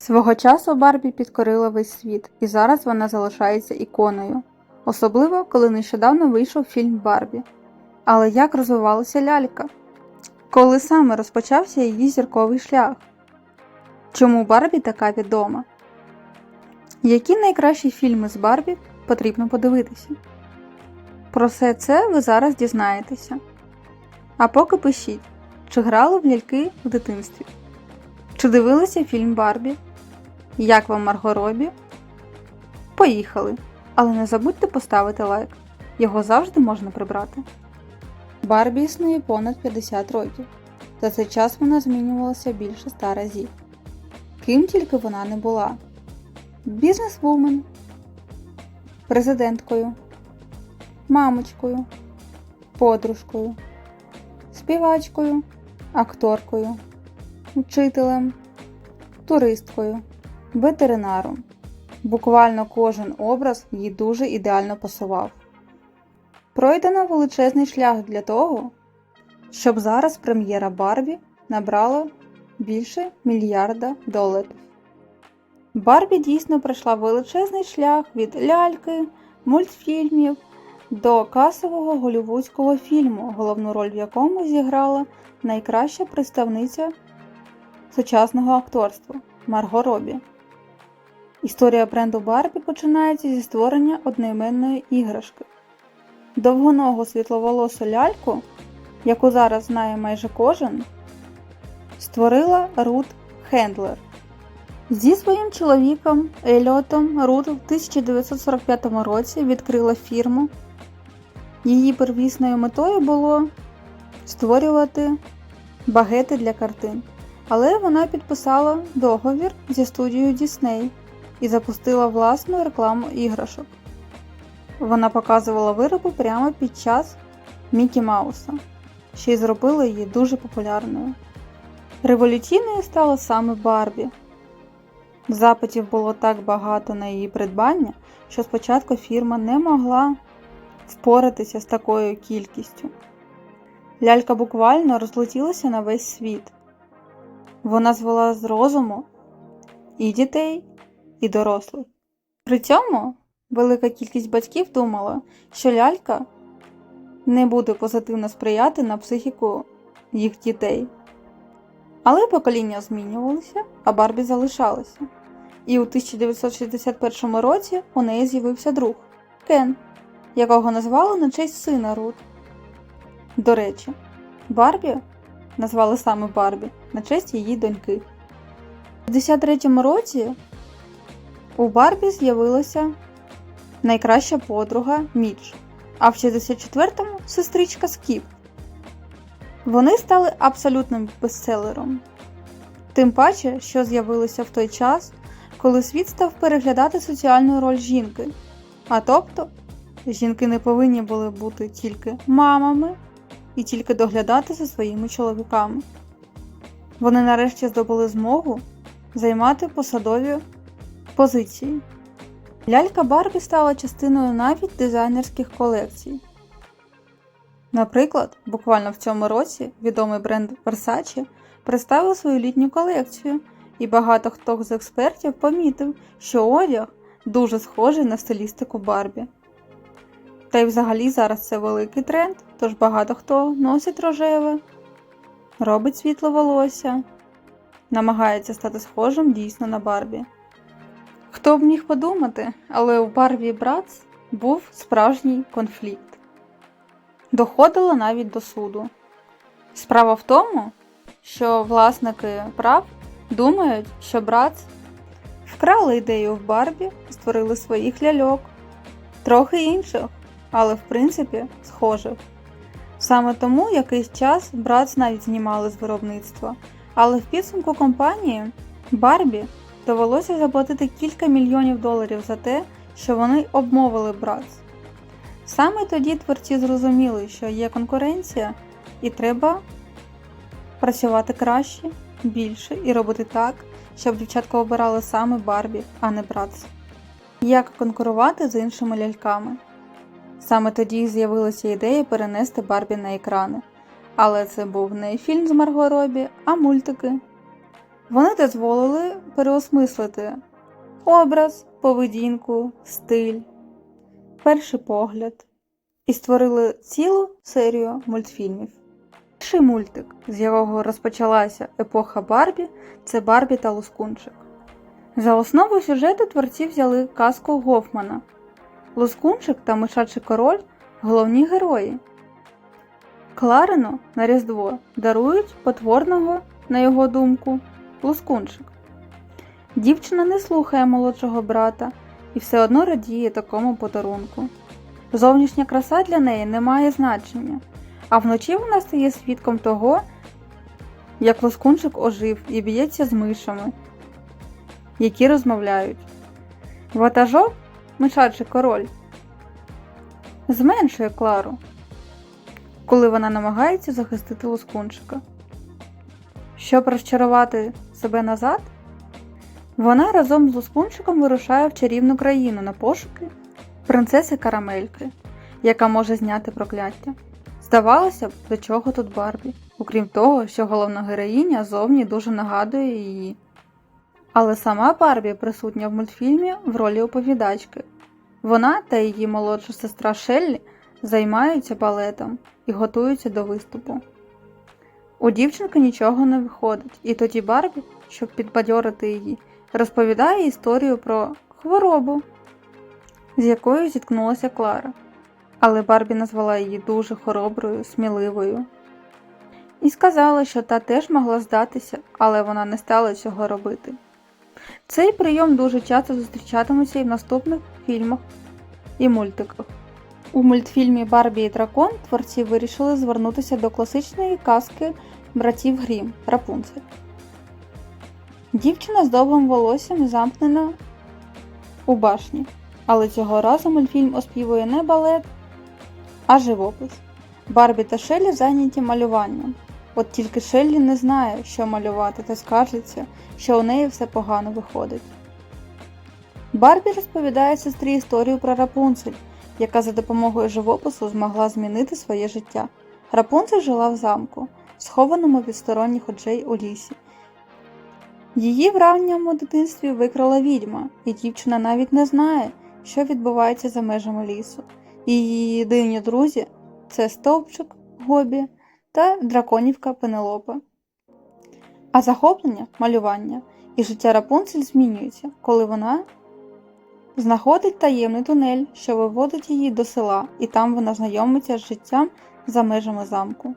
Свого часу Барбі підкорила весь світ, і зараз вона залишається іконою, особливо коли нещодавно вийшов фільм Барбі. Але як розвивалася лялька? Коли саме розпочався її зірковий шлях? Чому Барбі така відома? Які найкращі фільми з Барбі потрібно подивитися? Про все це ви зараз дізнаєтеся. А поки пишіть, чи грали в ляльки в дитинстві? Чи дивилися фільм Барбі? Як вам Марго Робі? Поїхали! Але не забудьте поставити лайк. Його завжди можна прибрати. Барбі існує понад 50 років. За цей час вона змінювалася більше ста разів. Ким тільки вона не була: бізнесвумен, президенткою, мамочкою, подружкою, співачкою, акторкою, учителем, туристкою, ветеринаром. Буквально кожен образ їй дуже ідеально пасував. Пройдено величезний шлях для того, щоб зараз прем'єра Барбі набрала більше мільярда доларів. Барбі дійсно пройшла величезний шлях від ляльки, мультфільмів до касового голівудського фільму, головну роль в якому зіграла найкраща представниця сучасного акторства Марго Робі. Історія бренду Барбі починається зі створення одноіменної іграшки. Довгоногу світловолосу ляльку, яку зараз знає майже кожен, створила Рут Хендлер. Зі своїм чоловіком Еліотом Рут в 1945 році відкрила фірму. Її первісною метою було створювати багети для картин, але вона підписала договір зі студією Disney і запустила власну рекламу іграшок. Вона показувала вироби прямо під час Мікі Мауса, що й зробило її дуже популярною. Революційною стала саме Барбі. Запитів було так багато на її придбання, що спочатку фірма не могла впоратися з такою кількістю. Лялька буквально розлетілася на весь світ. Вона звела з розуму і дітей, і дорослих. При цьому велика кількість батьків думала, що лялька не буде позитивно сприяти на психіку їх дітей. Але покоління змінювалися, а Барбі залишалася. І у 1961 році у неї з'явився друг Кен, якого назвали на честь сина Рут. До речі, Барбі назвали саме Барбі на честь її доньки. У 53 році у Барбі з'явилася найкраща подруга Мідж, а в 64-му сестричка Скіп. Вони стали абсолютним бестселером. Тим паче, що з'явилися в той час, коли світ став переглядати соціальну роль жінки. А тобто, жінки не повинні були бути тільки мамами і тільки доглядати за своїми чоловіками. Вони нарешті здобули змогу займати посадові позиції. Лялька Барбі стала частиною навіть дизайнерських колекцій. Наприклад, буквально в цьому році відомий бренд Versace представив свою літню колекцію, і багато хто з експертів помітив, що одяг дуже схожий на стилістику Барбі. Та й взагалі зараз це великий тренд, тож багато хто носить рожеве, робить світло волосся, намагається стати схожим дійсно на Барбі. Хто б міг подумати, але у Барбі і Братс був справжній конфлікт. Доходило навіть до суду. Справа в тому, що власники прав думають, що Братс вкрали ідею в Барбі, створили своїх ляльок, трохи інших, але в принципі схожих. Саме тому якийсь час Братс навіть знімали з виробництва, але в підсумку компанії Барбі довелося заплатити кілька мільйонів доларів за те, що вони обмовили Братс. Саме тоді творці зрозуміли, що є конкуренція, і треба працювати краще, більше і робити так, щоб дівчатка обирали саме Барбі, а не Братс. Як конкурувати з іншими ляльками? Саме тоді з'явилася ідея перенести Барбі на екрани. Але це був не фільм з Марго Робі, а мультики. Вони дозволили переосмислити образ, поведінку, стиль, перший погляд і створили цілу серію мультфільмів. Перший мультик, з якого розпочалася епоха Барбі, це Барбі та Лускунчик. За основу сюжету творці взяли казку Гофмана. Лускунчик та Мишачий король головні герої. Кларину на Різдво дарують потворного, на його думку, Лускунчик. Дівчина не слухає молодшого брата і все одно радіє такому подарунку. Зовнішня краса для неї не має значення, а вночі вона стає свідком того, як Лоскунчик ожив і б'ється з мишами, які розмовляють. Ватажок, мишачий король, зменшує Клару, коли вона намагається захистити Лоскунчика. Щоб розчарувати себе назад, вона разом з Лоскунчиком вирушає в чарівну країну на пошуки принцеси Карамельки, яка може зняти прокляття. Здавалося б, до чого тут Барбі, окрім того, що головна героїня зовні дуже нагадує її. Але сама Барбі присутня в мультфільмі в ролі оповідачки. Вона та її молодша сестра Шеллі займаються балетом і готуються до виступу. У дівчинки нічого не виходить, і тоді Барбі, щоб підбадьорити її, розповідає історію про хворобу, з якою зіткнулася Клара. Але Барбі назвала її дуже хороброю, сміливою. І сказала, що та теж могла здатися, але вона не стала цього робити. Цей прийом дуже часто зустрічатиметься і в наступних фільмах і мультиках. У мультфільмі Барбі і Дракон творці вирішили звернутися до класичної казки братів Грім Рапунцель. Дівчина з довгим волоссям замкнена у башні, але цього разу мультфільм оспівує не балет, а живопис. Барбі та Шеллі зайняті малюванням. От тільки Шеллі не знає, що малювати, та скаржиться, що у неї все погано виходить. Барбі розповідає сестрі історію про Рапунцель, яка за допомогою живопису змогла змінити своє життя. Рапунцель жила в замку, схованому від сторонніх очей у лісі. Її в ранньому дитинстві викрала відьма, і дівчина навіть не знає, що відбувається за межами лісу. Її єдині друзі це стовпчик Гобі та драконівка Пенелопа. А захоплення малювання і життя Рапунцель змінюється, коли вона знаходить таємний тунель, що виводить її до села, і там вона знайомиться з життям за межами замку.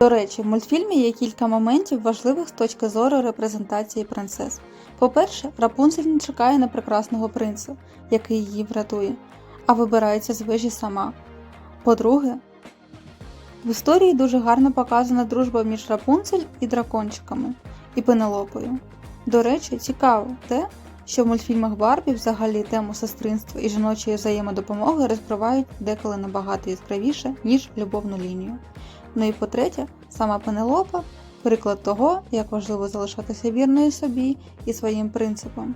До речі, в мультфільмі є кілька моментів важливих з точки зору репрезентації принцес. По-перше, Рапунцель не чекає на прекрасного принца, який її врятує, а вибирається з вежі сама. По-друге, в історії дуже гарно показана дружба між Рапунцель і дракончиками і Пенелопою. До речі, цікаво те, що в мультфільмах Барбі взагалі тему сестринства і жіночої взаємодопомоги розкривають деколи набагато яскравіше, ніж любовну лінію. Ну і по-третє, сама Пенелопа приклад того, як важливо залишатися вірною собі і своїм принципам.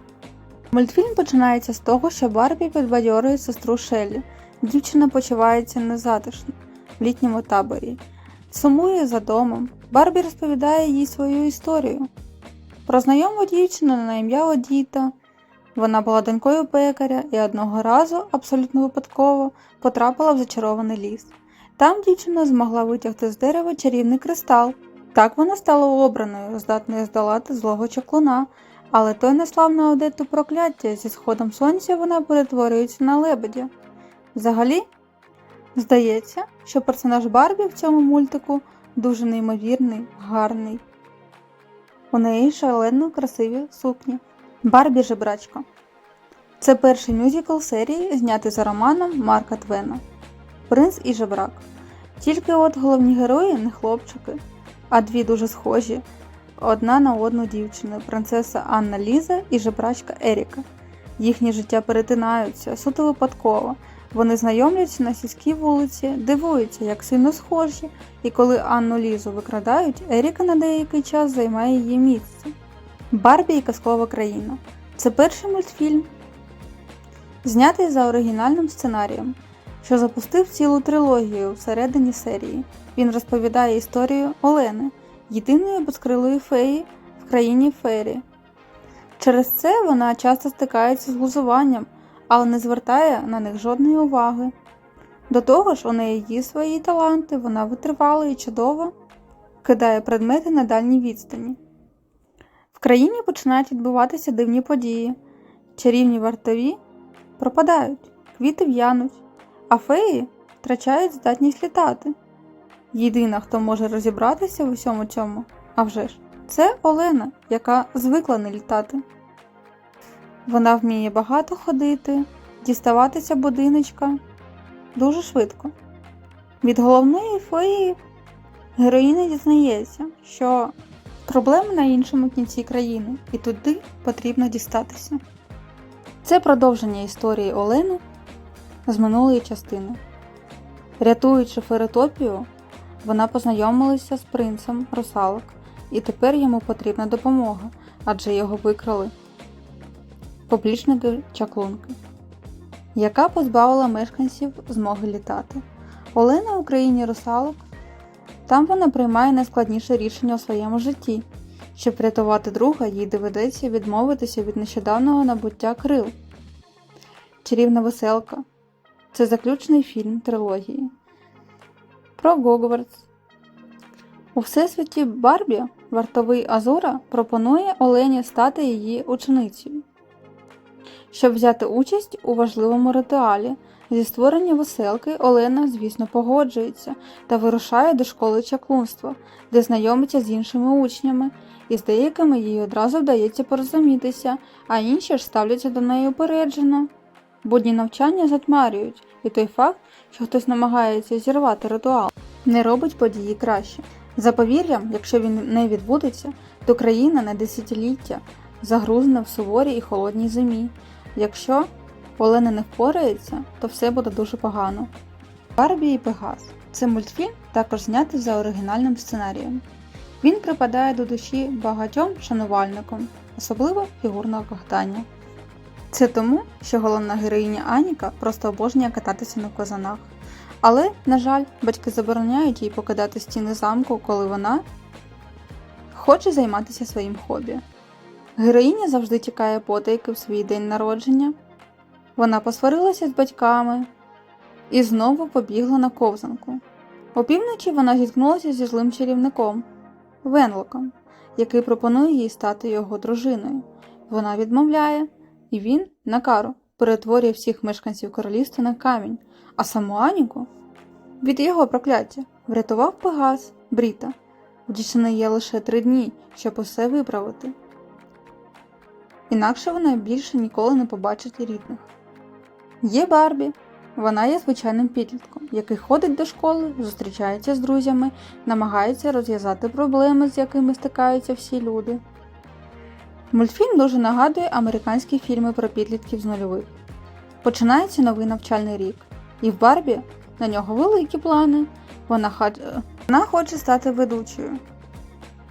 Мультфільм починається з того, що Барбі підбадьорює сестру Шеллі. Дівчина почувається незатишно в літньому таборі, сумує за домом. Барбі розповідає їй свою історію. Про знайому дівчину на ім'я Одіта. Вона була донькою пекаря і одного разу, абсолютно випадково, потрапила в зачарований ліс. Там дівчина змогла витягти з дерева чарівний кристал. Так вона стала обраною, здатною здолати злого чаклуна, але той наслав на Одету прокляття, зі сходом сонця вона перетворюється на лебедя. Взагалі, здається, що персонаж Барбі в цьому мультику дуже неймовірний, гарний. У неї шалено красиві сукні. Барбі жебрачка. Це перший мюзикл серії, знятий за романом Марка Твена Принц і жебрак. Тільки от головні герої не хлопчики, а дві дуже схожі одна на одну дівчину принцеса Анна Ліза і жебрачка Еріка. Їхні життя перетинаються суто випадково. Вони знайомляться на сільській вулиці, дивуються, як сильно схожі, і коли Анну Лізу викрадають, Еріка на деякий час займає її місце. Барбі і казкова країна це перший мультфільм, знятий за оригінальним сценарієм, що запустив цілу трилогію всередині серії. Він розповідає історію Олени, єдиної безкрилої феї в країні Фері. Через це вона часто стикається з глузуванням, але не звертає на них жодної уваги. До того ж, у неї є свої таланти, вона витривала і чудово кидає предмети на дальній відстані. В країні починають відбуватися дивні події. Чарівні вартові пропадають, квіти в'януть, а феї втрачають здатність літати. Єдина, хто може розібратися в усьому цьому, а вже ж, це Олена, яка звикла не літати. Вона вміє багато ходити, діставатися будиночка дуже швидко. Від головної феї героїня дізнається, що проблеми на іншому кінці країни, і туди потрібно дістатися. Це продовження історії Олени з минулої частини. Рятуючи Феретопію, вона познайомилася з принцем русалок, і тепер йому потрібна допомога, адже його викрали поплічники чаклунки, яка позбавила мешканців змоги літати. Олена в Україні русалок. Там вона приймає найскладніше рішення у своєму житті. Щоб врятувати друга, їй доведеться відмовитися від нещодавнього набуття крил. Чарівна веселка це заключний фільм трилогії. Про Гогвартс. У всесвіті Барбі вартовий Азура пропонує Олені стати її ученицею, щоб взяти участь у важливому ритуалі. Зі створення веселки Олена, звісно, погоджується та вирушає до школи чаклунства, де знайомиться з іншими учнями, і з деякими їй одразу вдається порозумітися, а інші ж ставляться до неї упереджено. Будні навчання затьмарюють, і той факт, що хтось намагається зірвати ритуал, не робить події краще. За повір'ям, якщо він не відбудеться, то країна на десятиліття загрузне в суворій і холодній зимі. Якщо Олена не впорається, то все буде дуже погано. Барбі і Пегас це мультфільм, також знятий за оригінальним сценарієм. Він припадає до душі багатьом шанувальникам, особливо фігурного кохтання. Це тому, що головна героїня Аніка просто обожнює кататися на козанах. Але, на жаль, батьки забороняють їй покидати стіни замку, коли вона хоче займатися своїм хобі. Героїня завжди тікає потайки в свій день народження. Вона посварилася з батьками і знову побігла на ковзанку. Опівночі вона зіткнулася зі злим чарівником Венлоком, який пропонує їй стати його дружиною. Вона відмовляє, і він на кару перетворює всіх мешканців королівства на камінь, а саму Аніку від його прокляття врятував Пегас Бріта. У дівчини є лише три дні, щоб усе виправити. Інакше вона більше ніколи не побачить рідних. Є Барбі. Вона є звичайним підлітком, який ходить до школи, зустрічається з друзями, намагається розв'язати проблеми, з якими стикаються всі люди. Мультфільм дуже нагадує американські фільми про підлітків з нульових. Починається новий навчальний рік, і в Барбі на нього великі плани. Вона, ха... Вона хоче стати ведучою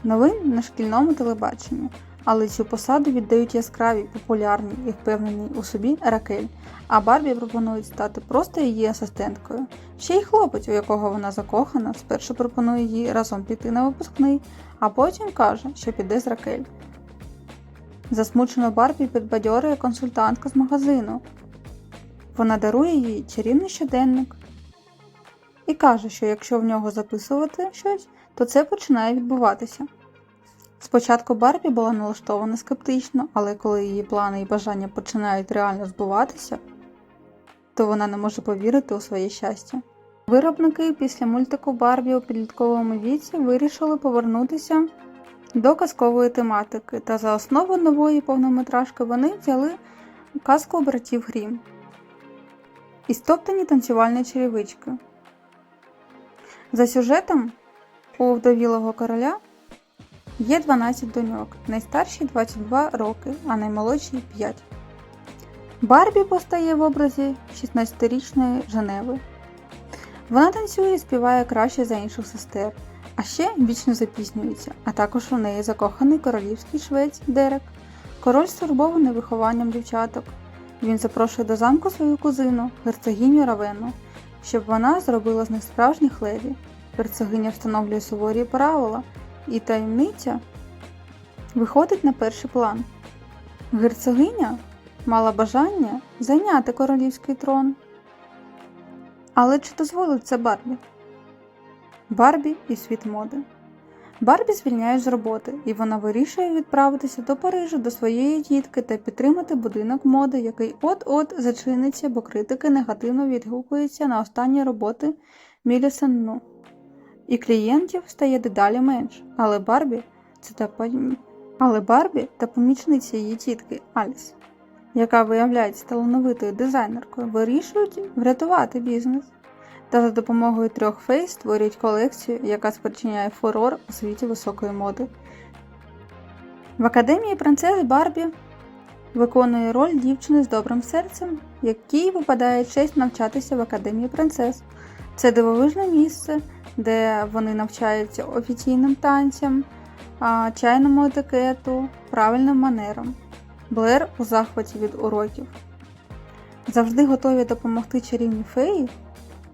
новин на шкільному телебаченні, але цю посаду віддають яскраві, популярні і впевнені у собі Ракель, а Барбі пропонують стати просто її асистенткою. Ще й хлопець, у якого вона закохана, спершу пропонує їй разом піти на випускний, а потім каже, що піде з Ракель. Засмучено Барбі підбадьорює консультантка з магазину. Вона дарує їй чарівний щоденник і каже, що якщо в нього записувати щось, то це починає відбуватися. Спочатку Барбі була налаштована скептично, але коли її плани і бажання починають реально збуватися, то вона не може повірити у своє щастя. Виробники після мультику Барбі у підлітковому віці вирішили повернутися до казкової тематики, та за основу нової повнометражки вони взяли казку братів Грім і стоптані танцювальні черевички. За сюжетом у вдовілого короля є 12 доньок, найстаршій 22 роки, а наймолодшій 5. Барбі постає в образі 16-річної Женеви. Вона танцює і співає краще за інших сестер, а ще вічно запізнюється, а також у неї закоханий королівський швець Дерек. Король стурбований вихованням дівчаток. Він запрошує до замку свою кузину, герцогиню Равену, щоб вона зробила з них справжніх леді. Герцогиня встановлює суворі правила, і таємниця виходить на перший план. Герцогиня мала бажання зайняти королівський трон. Але чи дозволить це Барбі? Барбі і світ моди. Барбі звільняють з роботи, і вона вирішує відправитися до Парижу до своєї тітки та підтримати будинок моди, який от-от зачиниться, бо критики негативно відгукуються на останні роботи Мілі Сенну. І клієнтів стає дедалі менш. Але Барбі це та пом- але Барбі та помічниця її тітки Аліс, яка виявляється талановитою дизайнеркою, вирішують врятувати бізнес та за допомогою трьох фей створюють колекцію, яка спричиняє фурор у світі високої моди. В академії принцес Барбі виконує роль дівчини з добрим серцем, якій випадає честь навчатися в академії принцес. Це дивовижне місце, де вони навчаються офіційним танцям, чайному етикету, правильним манерам. Блер у захваті від уроків. Завжди готові допомогти чарівній феї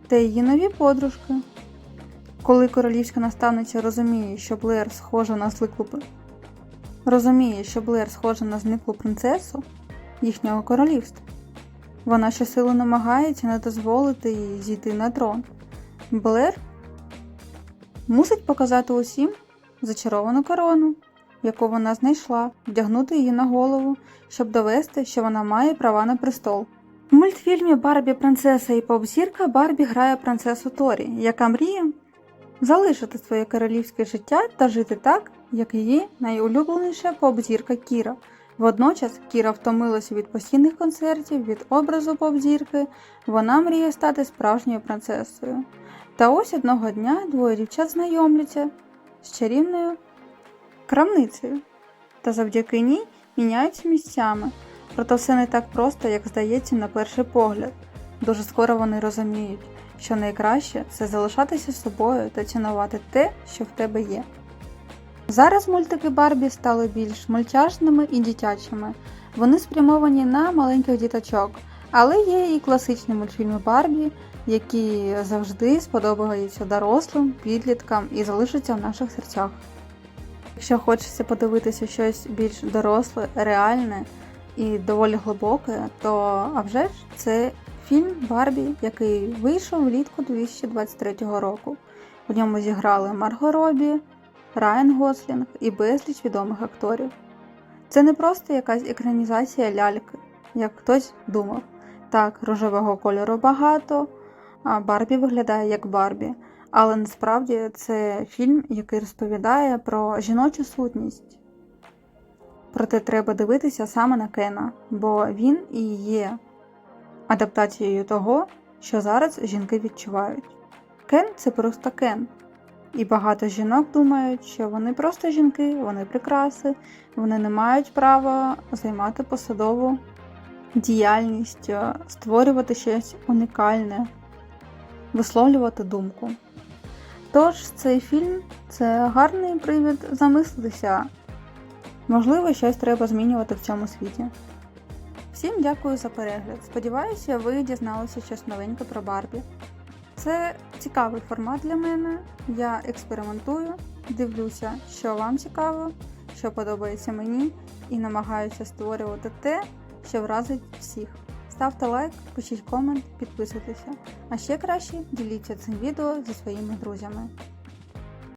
та її нові подружки. Коли королівська наставниця розуміє, що Блер схожа на зниклу розуміє, що Блер схожа на зниклу принцесу їхнього королівства. Вона щосили намагається не дозволити їй зійти на трон. Блер мусить показати усім зачаровану корону, яку вона знайшла, вдягнути її на голову, щоб довести, що вона має права на престол. У мультфільмі Барбі принцеса і поп-зірка Барбі грає принцесу Торі, яка мріє залишити своє королівське життя та жити так, як її найулюбленіша поп-зірка Кіра. Водночас Кіра втомилася від постійних концертів, від образу поп-зірки, вона мріє стати справжньою принцесою. Та ось одного дня двоє дівчат знайомляться з чарівною крамницею, та завдяки ній міняються місцями. Проте все не так просто, як здається на перший погляд. Дуже скоро вони розуміють, що найкраще це залишатися собою та цінувати те, що в тебе є. Зараз мультики Барбі стали більш мультяшними і дитячими. Вони спрямовані на маленьких діточок, але є і класичні мультфільми Барбі, які завжди сподобаються дорослим, підліткам і залишаться в наших серцях. Якщо хочеться подивитися щось більш доросле, реальне і доволі глибоке, то а вже ж це фільм Барбі, який вийшов влітку 2023 року. У ньому зіграли Марго Робі, Райан Гослінг і безліч відомих акторів. Це не просто якась екранізація ляльки, як хтось думав. Так, рожевого кольору багато, а Барбі виглядає як Барбі. Але насправді це фільм, який розповідає про жіночу сутність. Проте треба дивитися саме на Кена, бо він і є адаптацією того, що зараз жінки відчувають. Кен це просто Кен. І багато жінок думають, що вони просто жінки, вони прикраси, вони не мають права займати посадову діяльність, е, створювати щось унікальне, висловлювати думку. Тож цей фільм це гарний привід замислитися. Можливо, щось треба змінювати в цьому світі. Всім дякую за перегляд. Сподіваюся, ви дізналися щось новеньке про Барбі. Це цікавий формат для мене. Я експериментую, дивлюся, що вам цікаво, що подобається мені, і намагаюся створювати те, що вразить всіх. Ставте лайк, пишіть комент, підписуйтеся. А ще краще діліться цим відео зі своїми друзями.